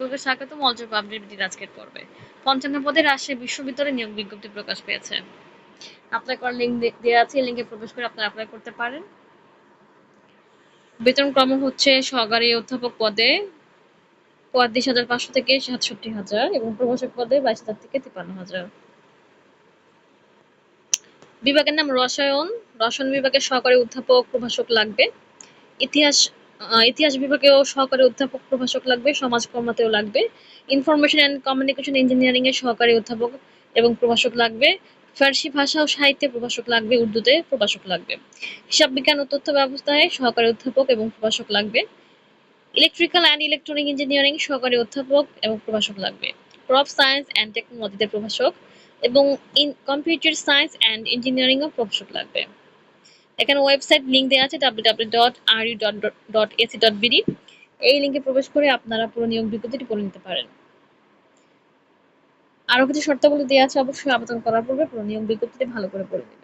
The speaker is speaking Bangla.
পূর্বে স্বাগতম অলজব আপডেট আজকের পর্বে। পঞ্চান্ন পদে রাজশাহী বিশ্ববিদ্যালয়ে নিয়োগ বিজ্ঞপ্তি প্রকাশ পেয়েছে। অ্যাপ্লাই করার লিঙ্ক দেওয়া আছে লিঙ্কে প্রবেশ করে আপনারা অ্যাপ্লাই করতে পারেন। বেতন ক্রম হচ্ছে সহকারী অধ্যাপক পদে পঁয়ত্রিশ হাজার পাঁচশো থেকে সাতষট্টি হাজার এবং প্রভাষক পদে বাইশ হাজার থেকে তিপ্পান্ন হাজার। বিভাগের নাম রসায়ন। রসায়ন বিভাগের সহকারী অধ্যাপক, প্রভাষক লাগবে। ইতিহাস ইতিহাস বিভাগেও সহকারী অধ্যাপক, প্রভাষক লাগবে সমাজকর্মাতেও লাগবে। ইনফরমেশন অ্যান্ড কমিউনিকেশন ইঞ্জিনিয়ারিং এর সহকারী অধ্যাপক এবং প্রভাষক লাগবে। ফার্সি ভাষা ও সাহিত্যে প্রভাষক লাগবে, উর্দুতে প্রভাষক লাগবে। হিসাব বিজ্ঞান ও তথ্য ব্যবস্থায় সহকারী অধ্যাপক এবং প্রভাষক লাগবে। ইলেকট্রিক্যাল অ্যান্ড ইলেকট্রনিক ইঞ্জিনিয়ারিং সহকারী অধ্যাপক এবং প্রভাষক লাগবে। ক্রপ সায়েন্স অ্যান্ড টেকনোলজিতে প্রভাষক এবং in computer science and engineering ও প্রভাষক লাগবে। এখানে ওয়েবসাইট লিঙ্ক দেওয়া আছে W dot R U dot dot AC dot BD এই লিঙ্কে প্রবেশ করে আপনারা পুরো নিয়োগ বিজ্ঞপ্তিটি পড়ে নিতে পারেন। আরও কিছু শর্তাবলী দেওয়া আছে, অবশ্যই আবেদন করার পূর্বে পুরো নিয়োগ বিজ্ঞপ্তিটি ভালো করে পড়ে নিন।